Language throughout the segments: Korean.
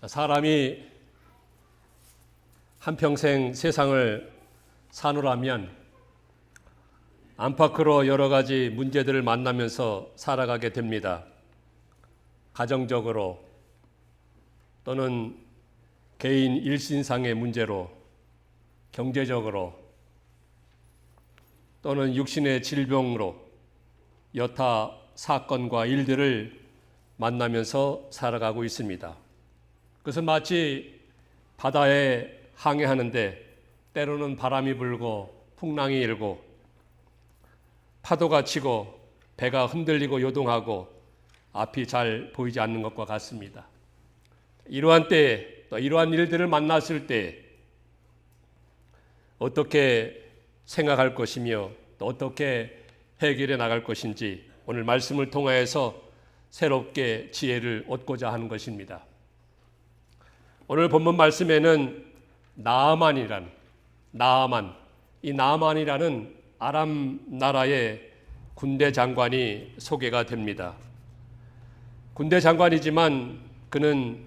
자, 사람이 한평생 세상을 사노라면 안팎으로 여러 가지 문제들을 만나면서 살아가게 됩니다. 가정적으로 또는 개인 일신상의 문제로 경제적으로 또는 육신의 질병으로 여타 사건과 일들을 만나면서 살아가고 있습니다. 그것은 마치 바다에 항해하는데 때로는 바람이 불고 풍랑이 일고 파도가 치고 배가 흔들리고 요동하고 앞이 잘 보이지 않는 것과 같습니다. 이러한 때, 또 이러한 일들을 만났을 때 어떻게 생각할 것이며 또 어떻게 해결해 나갈 것인지 오늘 말씀을 통하여서 새롭게 지혜를 얻고자 하는 것입니다. 오늘 본문 말씀에는 나아만이란 나아만 이 나아만이라는 아람 나라의 군대 장관이 소개가 됩니다. 군대 장관이지만 그는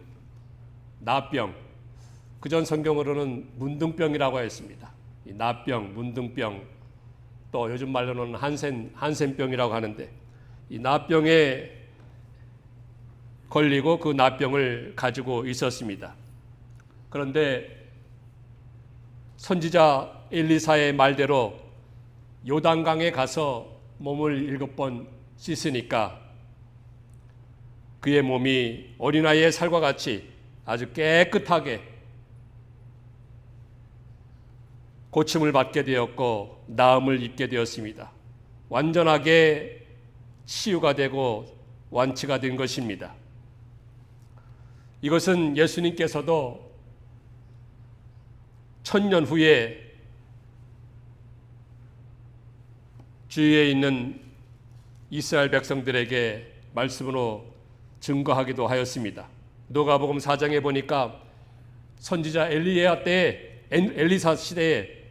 나병 그전 성경으로는 문둥병이라고 했습니다. 이 나병, 문둥병 또 요즘 말로는 한센 한센병이라고 하는데 이 나병에 걸리고 그 나병을 가지고 있었습니다. 그런데 선지자 엘리사의 말대로 요단강에 가서 몸을 일곱 번 씻으니까 그의 몸이 어린아이의 살과 같이 아주 깨끗하게 고침을 받게 되었고 나음을 입게 되었습니다. 완전하게 치유가 되고 완치가 된 것입니다. 이것은 예수님께서도 천년 후에 주위에 있는 이스라엘 백성들에게 말씀으로 증거하기도 하였습니다. 누가복음 4장에 보니까 선지자 엘리야 때 엘리사 시대에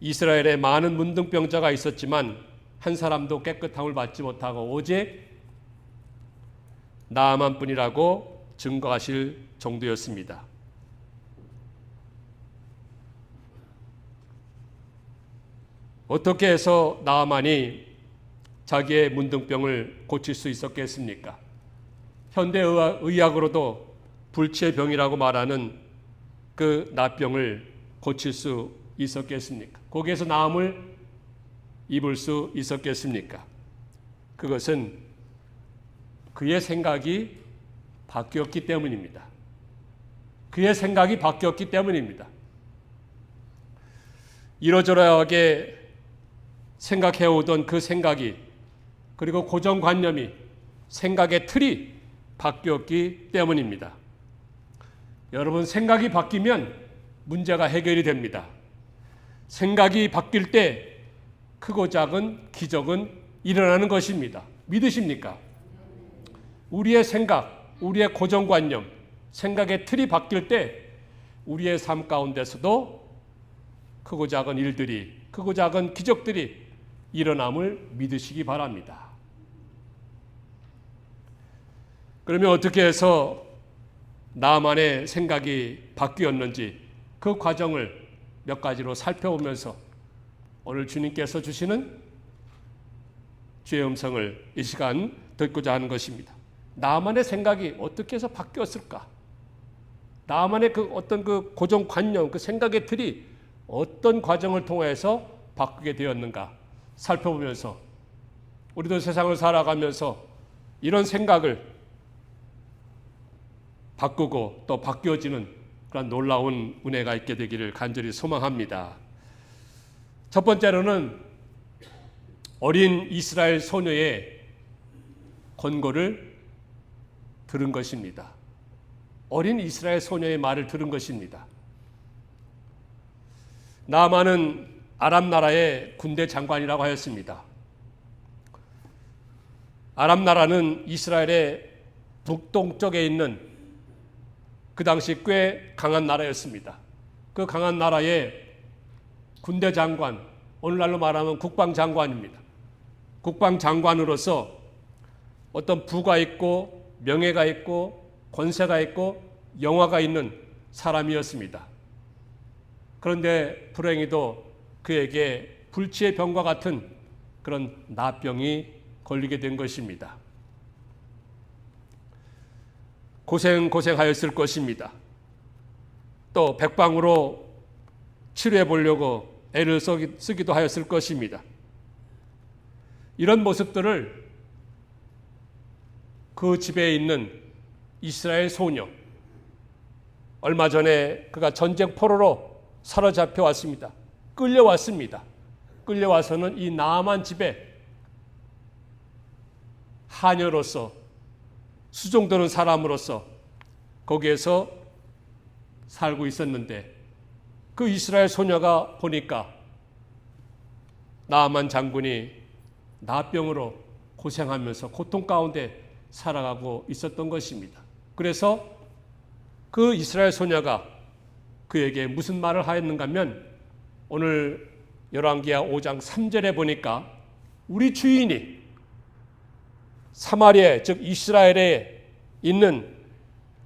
이스라엘에 많은 문둥병자가 있었지만 한 사람도 깨끗함을 받지 못하고 오직 나만뿐이라고 증거하실 정도였습니다. 어떻게 해서 나만이 자기의 문둥병을 고칠 수 있었겠습니까? 현대 의학으로도 불치의 병이라고 말하는 그 나병을 고칠 수 있었겠습니까? 거기에서 나음을 입을 수 있었겠습니까? 그것은 그의 생각이 바뀌었기 때문입니다. 그의 생각이 바뀌었기 때문입니다. 이러저러하게 생각해오던 그 생각이 그리고 고정관념이 생각의 틀이 바뀌었기 때문입니다. 여러분 생각이 바뀌면 문제가 해결이 됩니다. 생각이 바뀔 때 크고 작은 기적은 일어나는 것입니다. 믿으십니까? 우리의 생각, 우리의 고정관념, 생각의 틀이 바뀔 때 우리의 삶 가운데서도 크고 작은 일들이, 크고 작은 기적들이 일어남을 믿으시기 바랍니다. 그러면 어떻게 해서 나만의 생각이 바뀌었는지 그 과정을 몇 가지로 살펴보면서 오늘 주님께서 주시는 주의 음성을 이 시간 듣고자 하는 것입니다. 나만의 생각이 어떻게 해서 바뀌었을까? 나만의 그 어떤 그 고정관념, 그 생각의 틀이 어떤 과정을 통해서 바꾸게 되었는가 살펴보면서 우리도 세상을 살아가면서 이런 생각을 바꾸고 또 바뀌어지는 그런 놀라운 은혜가 있게 되기를 간절히 소망합니다. 첫 번째로는 어린 이스라엘 소녀의 권고를 들은 것입니다. 어린 이스라엘 소녀의 말을 들은 것입니다. 나만은 아람 나라의 군대 장관이라고 하였습니다. 아람 나라는 이스라엘의 북동쪽에 있는 그 당시 꽤 강한 나라였습니다. 그 강한 나라의 군대 장관, 오늘날로 말하면 국방장관입니다. 국방장관으로서 어떤 부가 있고 명예가 있고 권세가 있고 영화가 있는 사람이었습니다. 그런데 불행히도 그에게 불치의 병과 같은 그런 나병이 걸리게 된 것입니다. 고생 고생하였을 것입니다. 또 백방으로 치료해 보려고 애를 쓰기도 하였을 것입니다. 이런 모습들을 그 집에 있는 이스라엘 소녀 얼마 전에 그가 전쟁 포로로 사로잡혀 왔습니다. 끌려왔습니다. 끌려와서는 이 나만 집에 하녀로서 수종드는 사람으로서 거기에서 살고 있었는데 그 이스라엘 소녀가 보니까 나만 장군이 나병으로 고생하면서 고통 가운데 살아가고 있었던 것입니다. 그래서 그 이스라엘 소녀가 그에게 무슨 말을 하였는가 하면 오늘 열왕기하 5장 3절에 보니까 우리 주인이 사마리아 즉 이스라엘에 있는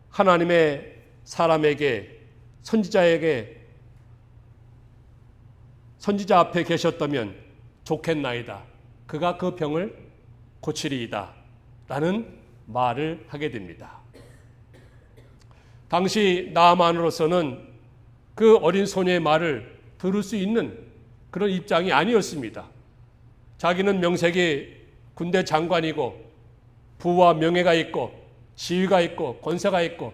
하나님의 사람에게 선지자에게 선지자 앞에 계셨다면 좋겠나이다. 그가 그 병을 고치리이다. 라는 말을 하게 됩니다. 당시 나만으로서는 그 어린 소녀의 말을 들을 수 있는 그런 입장이 아니었습니다. 자기는 명색이 군대 장관이고 부와 명예가 있고 지위가 있고 권세가 있고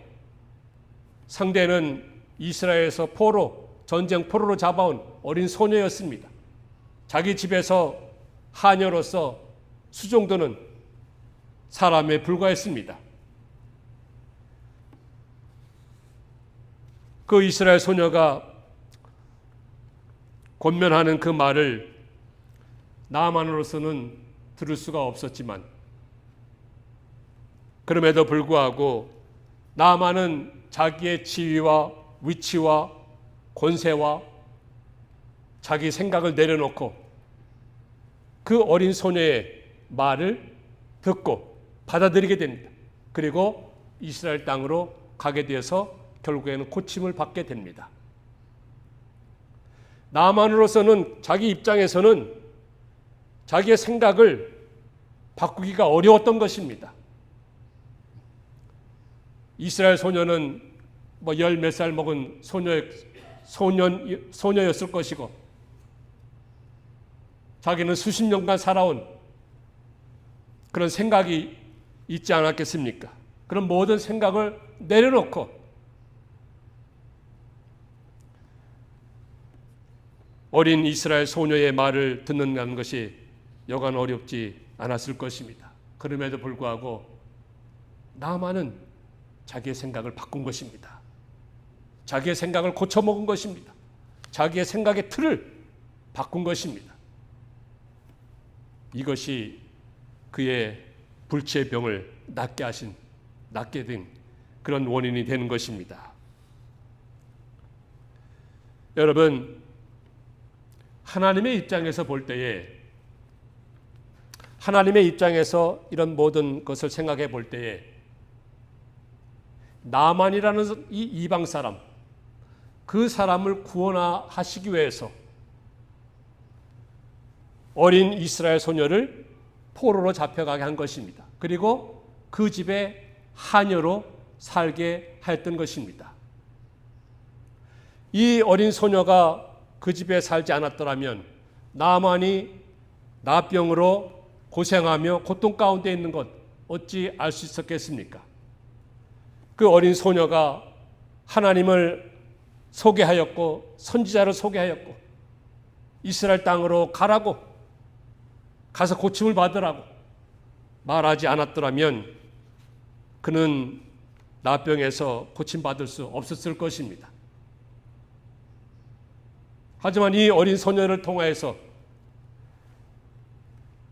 상대는 이스라엘에서 포로 전쟁 포로로 잡아온 어린 소녀였습니다. 자기 집에서 하녀로서 수종도는 사람에 불과했습니다. 그 이스라엘 소녀가 권면하는 그 말을 나만으로서는 들을 수가 없었지만 그럼에도 불구하고 나만은 자기의 지위와 위치와 권세와 자기 생각을 내려놓고 그 어린 소녀의 말을 듣고 받아들이게 됩니다. 그리고 이스라엘 땅으로 가게 되어서 결국에는 고침을 받게 됩니다. 나만으로서는 자기 입장에서는 자기의 생각을 바꾸기가 어려웠던 것입니다. 이스라엘 소녀는 뭐 열 몇 살 먹은 소녀 소년 소녀였을 것이고 자기는 수십 년간 살아온 그런 생각이 있지 않았겠습니까? 그런 모든 생각을 내려놓고 어린 이스라엘 소녀의 말을 듣는다는 것이 여간 어렵지 않았을 것입니다. 그럼에도 불구하고 나만은 자기의 생각을 바꾼 것입니다. 자기의 생각을 고쳐먹은 것입니다. 자기의 생각의 틀을 바꾼 것입니다. 이것이 그의 불치의 병을 낫게 하신, 낫게 된 그런 원인이 되는 것입니다. 여러분, 하나님의 입장에서 볼 때에 하나님의 입장에서 이런 모든 것을 생각해 볼 때에 나만이라는 이 이방 사람 그 사람을 구원하시기 위해서 어린 이스라엘 소녀를 포로로 잡혀가게 한 것입니다. 그리고 그 집에 하녀로 살게 하였던 것입니다. 이 어린 소녀가 그 집에 살지 않았더라면 나만이 나병으로 고생하며 고통 가운데 있는 것 어찌 알 수 있었겠습니까? 그 어린 소녀가 하나님을 소개하였고 선지자를 소개하였고 이스라엘 땅으로 가라고 가서 고침을 받으라고 말하지 않았더라면 그는 나병에서 고침받을 수 없었을 것입니다. 하지만 이 어린 소녀를 통하여서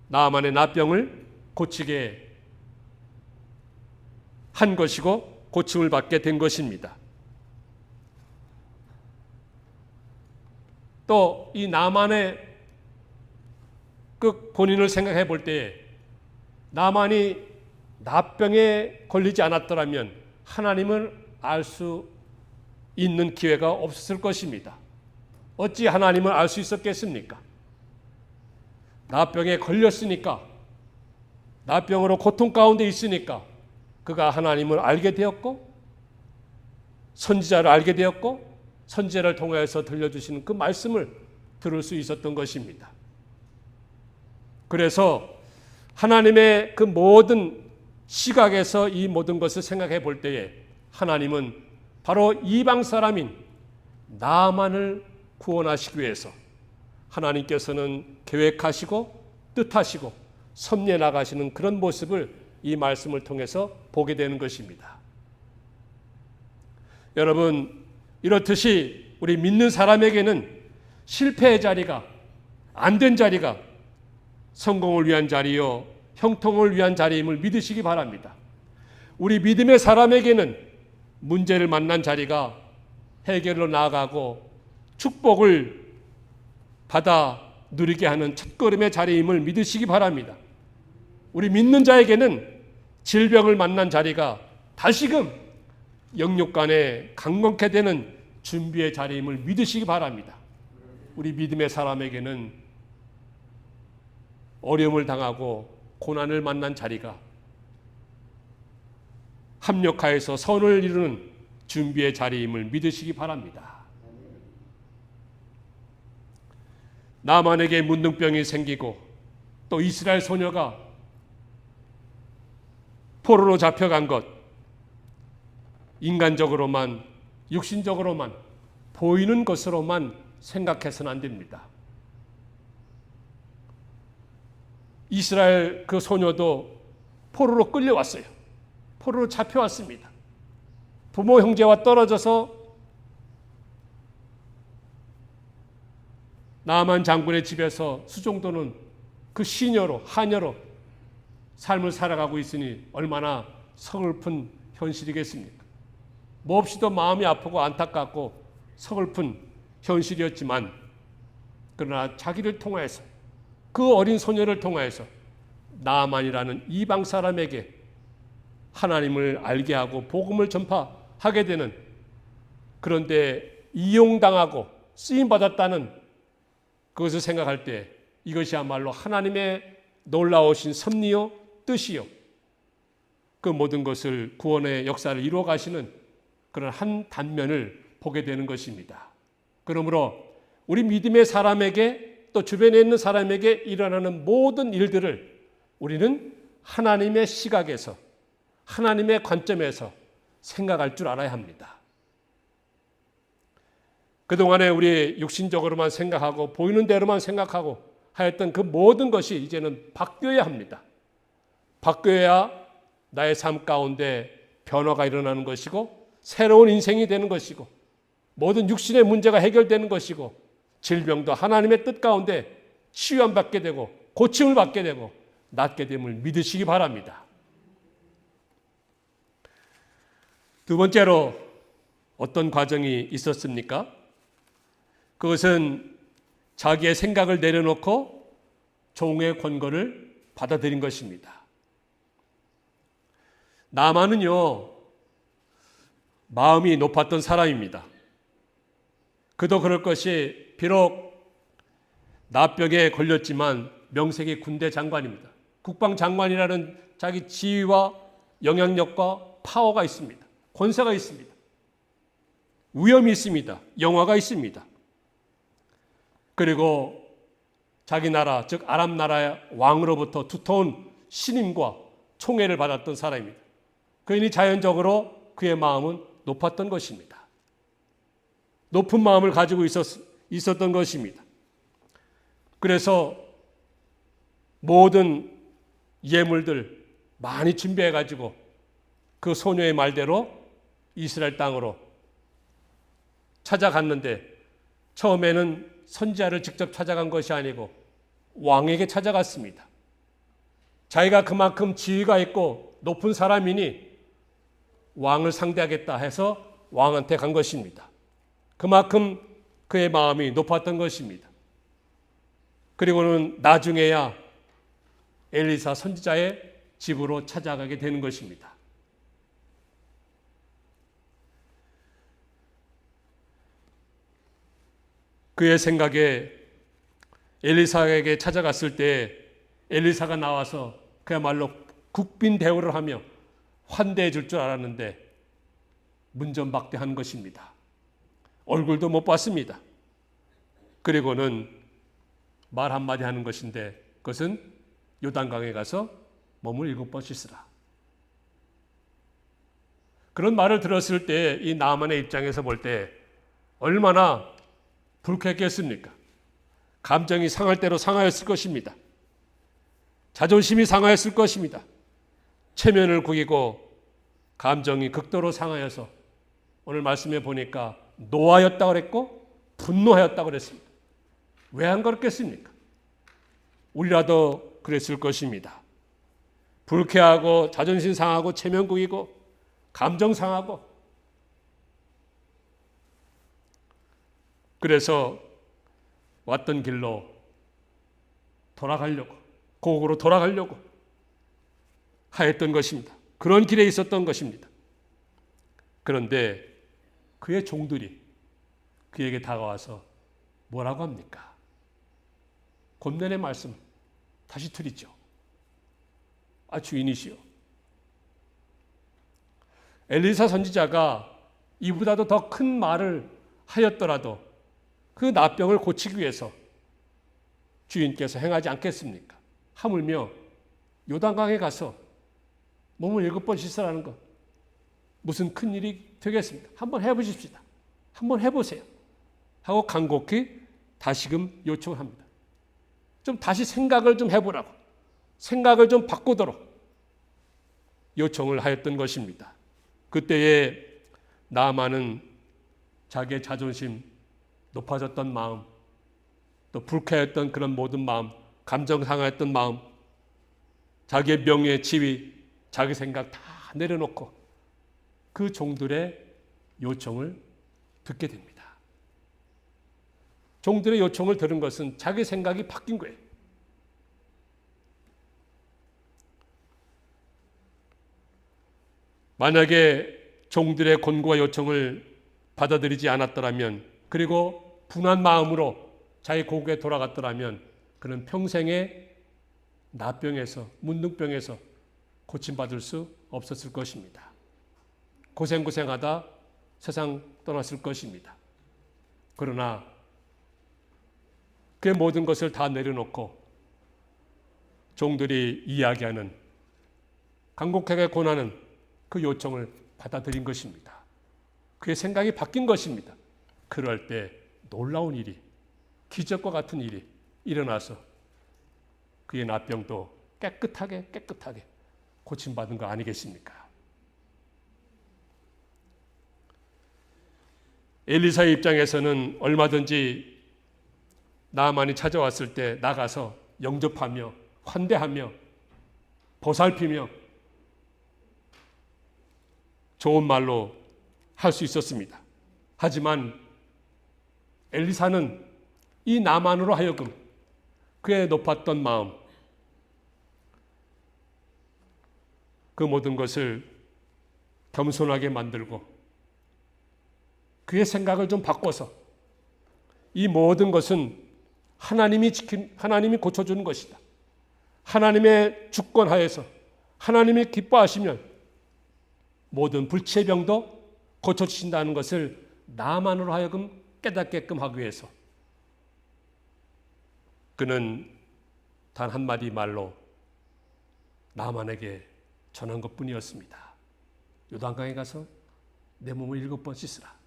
나만의 나병을 고치게 한 것이고 고침을 받게 된 것입니다. 또 이 나만의 그 본인을 생각해 볼 때에 나만이 나병에 걸리지 않았더라면 하나님을 알 수 있는 기회가 없었을 것입니다. 어찌 하나님을 알 수 있었겠습니까? 나병에 걸렸으니까, 나병으로 고통 가운데 있으니까 그가 하나님을 알게 되었고, 선지자를 알게 되었고, 선지자를 통해서 들려주시는 그 말씀을 들을 수 있었던 것입니다. 그래서 하나님의 그 모든 시각에서 이 모든 것을 생각해 볼 때에 하나님은 바로 이방 사람인 나만을 구원하시기 위해서 하나님께서는 계획하시고 뜻하시고 섭리해 나가시는 그런 모습을 이 말씀을 통해서 보게 되는 것입니다. 여러분 이렇듯이 우리 믿는 사람에게는 실패의 자리가 안 된 자리가 성공을 위한 자리요 형통을 위한 자리임을 믿으시기 바랍니다. 우리 믿음의 사람에게는 문제를 만난 자리가 해결로 나아가고 축복을 받아 누리게 하는 첫걸음의 자리임을 믿으시기 바랍니다. 우리 믿는 자에게는 질병을 만난 자리가 다시금 영육간에 강건케 되는 준비의 자리임을 믿으시기 바랍니다. 우리 믿음의 사람에게는 어려움을 당하고 고난을 만난 자리가 합력하여서 선을 이루는 준비의 자리임을 믿으시기 바랍니다. 나만에게 문둥병이 생기고 또 이스라엘 소녀가 포로로 잡혀간 것 인간적으로만 육신적으로만 보이는 것으로만 생각해서는 안 됩니다. 이스라엘 그 소녀도 포로로 끌려왔어요. 포로로 잡혀왔습니다. 부모 형제와 떨어져서 나만 장군의 집에서 수종도는 그 시녀로 하녀로 삶을 살아가고 있으니 얼마나 서글픈 현실이겠습니까? 몹시도 마음이 아프고 안타깝고 서글픈 현실이었지만 그러나 자기를 통하여서 그 어린 소녀를 통하여서 나만이라는 이방 사람에게 하나님을 알게 하고 복음을 전파하게 되는 그런데 이용당하고 쓰임 받았다는 그것을 생각할 때 이것이야말로 하나님의 놀라우신 섭리요 뜻이요 그 모든 것을 구원의 역사를 이루어 가시는 그런 한 단면을 보게 되는 것입니다. 그러므로 우리 믿음의 사람에게 또 주변에 있는 사람에게 일어나는 모든 일들을 우리는 하나님의 시각에서 하나님의 관점에서 생각할 줄 알아야 합니다. 그동안에 우리 육신적으로만 생각하고 보이는 대로만 생각하고 하였던 그 모든 것이 이제는 바뀌어야 합니다. 바뀌어야 나의 삶 가운데 변화가 일어나는 것이고 새로운 인생이 되는 것이고 모든 육신의 문제가 해결되는 것이고 질병도 하나님의 뜻 가운데 치유함 받게 되고 고침을 받게 되고 낫게 됨을 믿으시기 바랍니다. 두 번째로 어떤 과정이 있었습니까? 그것은 자기의 생각을 내려놓고 종의 권고를 받아들인 것입니다. 나만은요, 마음이 높았던 사람입니다. 그도 그럴 것이 비록 나병에 걸렸지만 명색이 군대 장관입니다. 국방장관이라는 자기 지위와 영향력과 파워가 있습니다. 권세가 있습니다. 위험이 있습니다. 영화가 있습니다. 그리고 자기 나라, 즉 아랍 나라의 왕으로부터 두터운 신임과 총애를 받았던 사람입니다. 그러니 자연적으로 그의 마음은 높았던 것입니다. 높은 마음을 가지고 있었, 있었던 것입니다. 그래서 모든 예물들 많이 준비해 가지고 그 소녀의 말대로 이스라엘 땅으로 찾아갔는데 처음에는 선지자를 직접 찾아간 것이 아니고 왕에게 찾아갔습니다. 자기가 그만큼 지위가 있고 높은 사람이니 왕을 상대하겠다 해서 왕한테 간 것입니다. 그만큼 그의 마음이 높았던 것입니다. 그리고는 나중에야 엘리사 선지자의 집으로 찾아가게 되는 것입니다. 그의 생각에 엘리사에게 찾아갔을 때 엘리사가 나와서 그야말로 국빈 대우를 하며 환대해 줄 줄 알았는데 문전박대한 것입니다. 얼굴도 못 봤습니다. 그리고는 말 한마디 하는 것인데 그것은 요단강에 가서 몸을 일곱 번 씻으라. 그런 말을 들었을 때 이 나만의 입장에서 볼 때 얼마나 불쾌했겠습니까? 감정이 상할 대로 상하였을 것입니다. 자존심이 상하였을 것입니다. 체면을 구기고 감정이 극도로 상하여서 오늘 말씀에 보니까 노하였다 그랬고 분노하였다 그랬습니다. 왜 안 그렇겠습니까? 우리라도 그랬을 것입니다. 불쾌하고 자존심 상하고 체면 구기고 감정 상하고 그래서 왔던 길로 돌아가려고 고국으로 돌아가려고 하였던 것입니다. 그런 길에 있었던 것입니다. 그런데 그의 종들이 그에게 다가와서 뭐라고 합니까? 곤면의 말씀 다시 드리죠. 아 주인이시여. 엘리사 선지자가 이보다도 더 큰 말을 하였더라도 그 나병을 고치기 위해서 주인께서 행하지 않겠습니까? 하물며 요단강에 가서 몸을 일곱 번 씻으라는 것 무슨 큰 일이 되겠습니까? 한번 해보십시다. 한번 해보세요. 하고 간곡히 다시금 요청을 합니다. 좀 다시 생각을 좀 해보라고 생각을 좀 바꾸도록 요청을 하였던 것입니다. 그때에 나만은 자기의 자존심 높아졌던 마음 또 불쾌했던 그런 모든 마음 감정 상했던 마음 자기의 명예 지위 자기 생각 다 내려놓고 그 종들의 요청을 듣게 됩니다. 종들의 요청을 들은 것은 자기 생각이 바뀐 거예요. 만약에 종들의 권고와 요청을 받아들이지 않았더라면 그리고 분한 마음으로 자기 고국에 돌아갔더라면 그는 평생에 나병에서 문둥병에서 고침받을 수 없었을 것입니다. 고생고생하다 세상 떠났을 것입니다. 그러나 그 모든 것을 다 내려놓고 종들이 이야기하는 강곡하게 권하는 그 요청을 받아들인 것입니다. 그의 생각이 바뀐 것입니다. 그럴 때 놀라운 일이 기적과 같은 일이 일어나서 그의 나병도 깨끗하게 깨끗하게 고침받은 거 아니겠습니까? 엘리사의 입장에서는 얼마든지 나만이 찾아왔을 때 나가서 영접하며 환대하며 보살피며 좋은 말로 할 수 있었습니다. 하지만 엘리사는 이 나만으로 하여금 그의 높았던 마음, 그 모든 것을 겸손하게 만들고 그의 생각을 좀 바꿔서 이 모든 것은 하나님이 지킨 하나님이 고쳐주는 것이다. 하나님의 주권 하에서 하나님이 기뻐하시면 모든 불치의 병도 고쳐주신다는 것을 나만으로 하여금 깨닫게끔 하기 위해서 그는 단 한마디 말로 나만에게 전한 것 뿐이었습니다. 요단강에 가서 내 몸을 일곱 번 씻으라.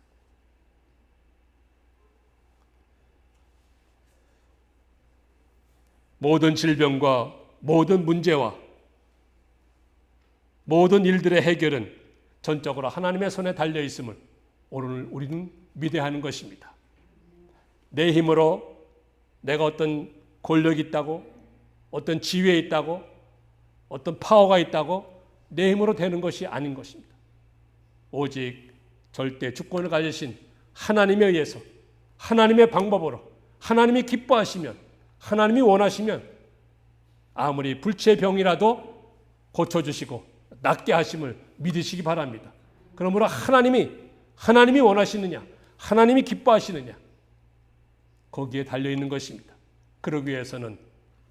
모든 질병과 모든 문제와 모든 일들의 해결은 전적으로 하나님의 손에 달려 있음을 오늘 우리는 믿어야 하는 것입니다. 내 힘으로 내가 어떤 권력이 있다고 어떤 지위에 있다고 어떤 파워가 있다고 내 힘으로 되는 것이 아닌 것입니다. 오직 절대 주권을 가지신 하나님에 의해서 하나님의 방법으로 하나님이 기뻐하시면 하나님이 원하시면 아무리 불치의 병이라도 고쳐주시고 낫게 하심을 믿으시기 바랍니다. 그러므로 하나님이 하나님이 원하시느냐 하나님이 기뻐하시느냐 거기에 달려 있는 것입니다. 그러기 위해서는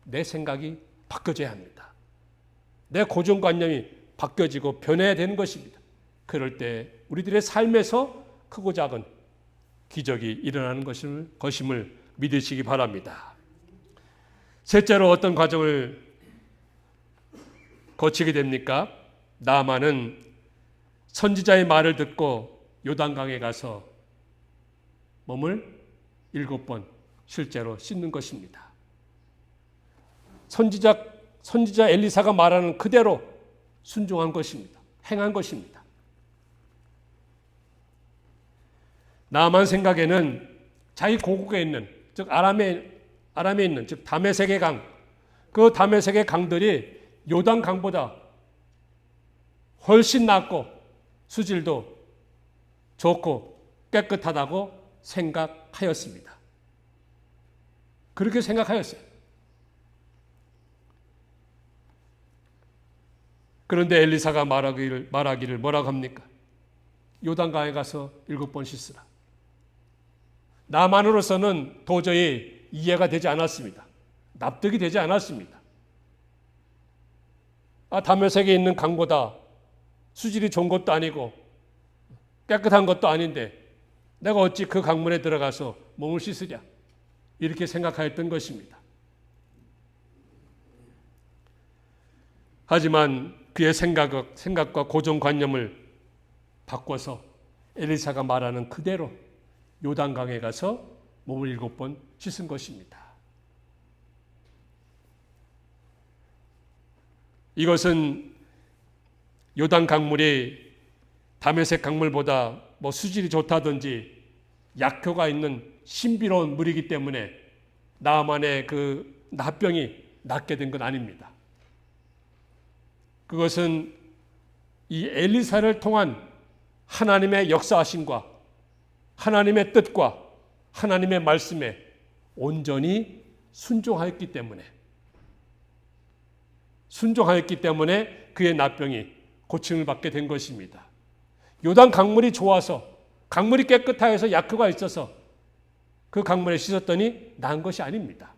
내 생각이 바뀌어져야 합니다. 내 고정관념이 바뀌어지고 변해야 되는 것입니다. 그럴 때 우리들의 삶에서 크고 작은 기적이 일어나는 것임을, 것임을 믿으시기 바랍니다. 셋째로 어떤 과정을 거치게 됩니까? 나만은 선지자의 말을 듣고 요단강에 가서 몸을 일곱 번 실제로 씻는 것입니다. 선지자 선지자 엘리사가 말하는 그대로 순종한 것입니다. 행한 것입니다. 나만 생각에는 자기 고국에 있는 즉 아람에 아람에 있는 즉 다메섹의 강, 그 다메섹의 강들이 요단 강보다 훨씬 낫고 수질도 좋고 깨끗하다고 생각하였습니다. 그렇게 생각하였어요. 그런데 엘리사가 말하기를, 말하기를 뭐라고 합니까? 요단강에 가서 일곱 번 씻으라. 나만으로서는 도저히 이해가 되지 않았습니다. 납득이 되지 않았습니다. 아, 다메섹에 있는 강보다 수질이 좋은 것도 아니고 깨끗한 것도 아닌데 내가 어찌 그 강물에 들어가서 몸을 씻으랴 이렇게 생각하였던 것입니다. 하지만 그의 생각, 생각과 고정관념을 바꿔서 엘리사가 말하는 그대로 요단강에 가서 몸을 일곱 번 씻은 것입니다. 이것은 요단 강물이 다메섹 강물보다 뭐 수질이 좋다든지 약효가 있는 신비로운 물이기 때문에 나만의 그 나병이 낫게 된 건 아닙니다. 그것은 이 엘리사를 통한 하나님의 역사하심과 하나님의 뜻과 하나님의 말씀에 온전히 순종하였기 때문에 순종하였기 때문에 그의 나병이 고침을 받게 된 것입니다. 요단 강물이 좋아서 강물이 깨끗하여서 약효가 있어서 그 강물에 씻었더니 난 것이 아닙니다.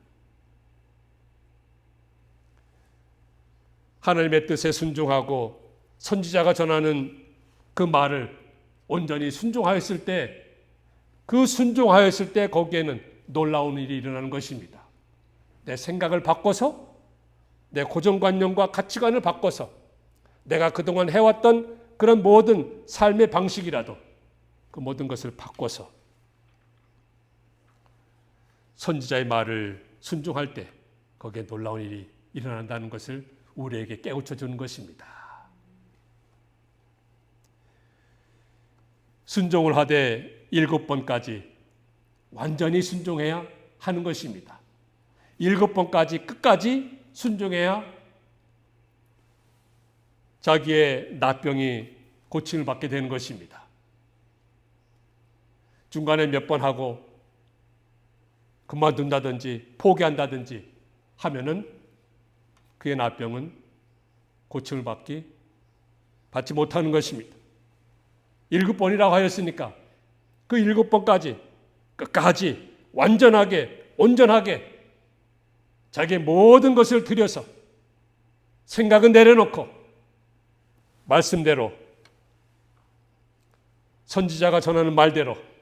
하나님의 뜻에 순종하고 선지자가 전하는 그 말을 온전히 순종하였을 때 그 순종하였을 때 거기에는 놀라운 일이 일어나는 것입니다. 내 생각을 바꿔서 내 고정관념과 가치관을 바꿔서 내가 그동안 해왔던 그런 모든 삶의 방식이라도 그 모든 것을 바꿔서 선지자의 말을 순종할 때 거기에 놀라운 일이 일어난다는 것을 우리에게 깨우쳐 주는 것입니다. 순종을 하되 일곱 번까지 완전히 순종해야 하는 것입니다. 일곱 번까지 끝까지 순종해야 자기의 나병이 고침을 받게 되는 것입니다. 중간에 몇 번 하고 그만둔다든지 포기한다든지 하면은 그의 나병은 고침을 받기 받지 못하는 것입니다. 일곱 번이라고 하였으니까 그 일곱 번까지 끝까지 완전하게 온전하게 자기의 모든 것을 들여서 생각은 내려놓고 말씀대로 선지자가 전하는 말대로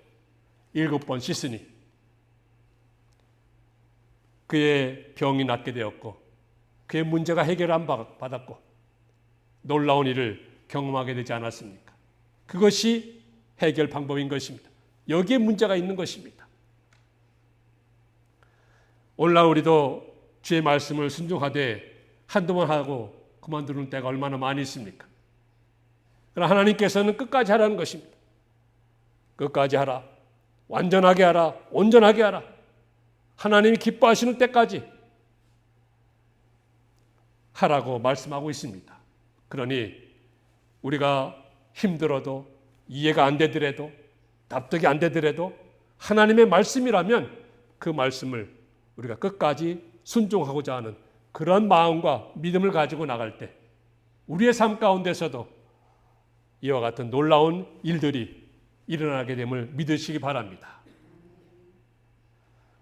일곱 번 씻으니 그의 병이 낫게 되었고 그의 문제가 해결 안 받았고 놀라운 일을 경험하게 되지 않았습니까? 그것이 해결 방법인 것입니다. 여기에 문제가 있는 것입니다. 오늘날 우리도 주의 말씀을 순종하되 한두 번 하고 그만두는 때가 얼마나 많이 있습니까? 그러나 하나님께서는 끝까지 하라는 것입니다. 끝까지 하라. 완전하게 하라. 온전하게 하라. 하나님이 기뻐하시는 때까지 하라고 말씀하고 있습니다. 그러니 우리가 힘들어도 이해가 안 되더라도 납득이 안 되더라도 하나님의 말씀이라면 그 말씀을 우리가 끝까지 순종하고자 하는 그런 마음과 믿음을 가지고 나갈 때 우리의 삶 가운데서도 이와 같은 놀라운 일들이 일어나게 됨을 믿으시기 바랍니다.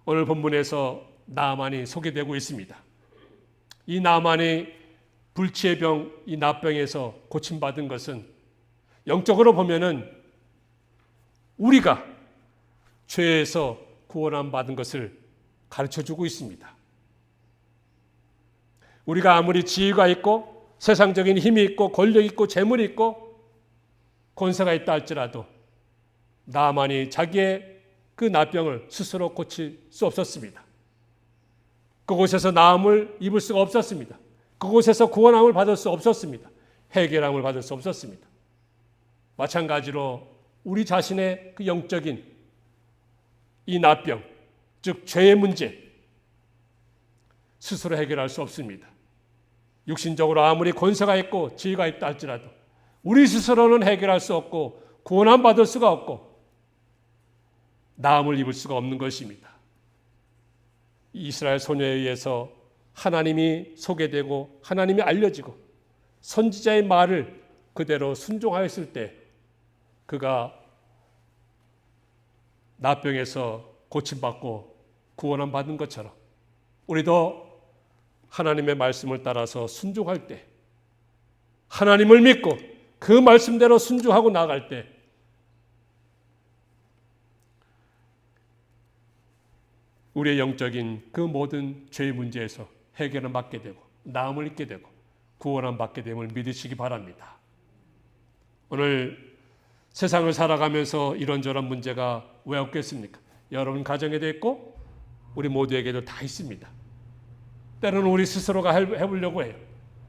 오늘 본문에서 나만이 소개되고 있습니다. 이 나만이 불치의 병, 이 나병에서 고침받은 것은 영적으로 보면은 우리가 죄에서 구원함 받은 것을 가르쳐 주고 있습니다. 우리가 아무리 지위가 있고 세상적인 힘이 있고 권력 있고 재물이 있고 권세가 있다 할지라도 나만이 자기의 그 나병을 스스로 고칠 수 없었습니다. 그곳에서 나음을 입을 수가 없었습니다. 그곳에서 구원함을 받을 수 없었습니다. 해결함을 받을 수 없었습니다. 마찬가지로 우리 자신의 그 영적인 이 나병, 즉 죄의 문제 스스로 해결할 수 없습니다. 육신적으로 아무리 권세가 있고 지위가 있다 할지라도 우리 스스로는 해결할 수 없고 구원함 받을 수가 없고 나음을 입을 수가 없는 것입니다. 이스라엘 소녀에 의해서 하나님이 소개되고 하나님이 알려지고 선지자의 말을 그대로 순종하였을 때 그가 나병에서 고침받고 구원함 받은 것처럼 우리도 하나님의 말씀을 따라서 순종할 때 하나님을 믿고 그 말씀대로 순종하고 나갈 때 우리의 영적인 그 모든 죄의 문제에서 해결을 받게 되고 나음을 잊게 되고 구원함 받게 됨을 믿으시기 바랍니다. 오늘 세상을 살아가면서 이런저런 문제가 왜 없겠습니까? 여러분 가정에도 있고 우리 모두에게도 다 있습니다. 때로는 우리 스스로가 해- 해보려고 해요.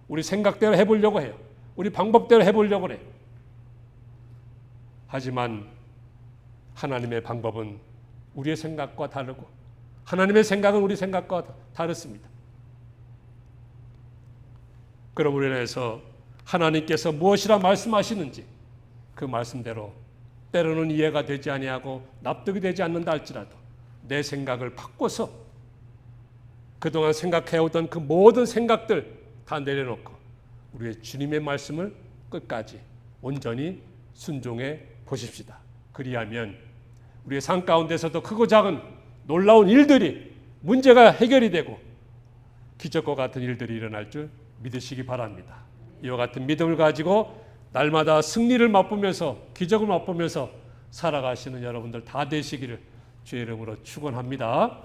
우리 생각대로 해보려고 해요. 우리 방법대로 해보려고 해요. 하지만 하나님의 방법은 우리의 생각과 다르고 하나님의 생각은 우리 생각과 다릅니다. 그러므로 인해서 하나님께서 무엇이라 말씀하시는지 그 말씀대로 때로는 이해가 되지 아니하고 납득이 되지 않는다 할지라도 내 생각을 바꿔서 그동안 생각해오던 그 모든 생각들 다 내려놓고 우리의 주님의 말씀을 끝까지 온전히 순종해 보십시다. 그리하면 우리의 삶 가운데서도 크고 작은 놀라운 일들이 문제가 해결이 되고 기적과 같은 일들이 일어날 줄 믿으시기 바랍니다. 이와 같은 믿음을 가지고 날마다 승리를 맛보면서 기적을 맛보면서 살아가시는 여러분들 다 되시기를 주의 이름으로 축원합니다.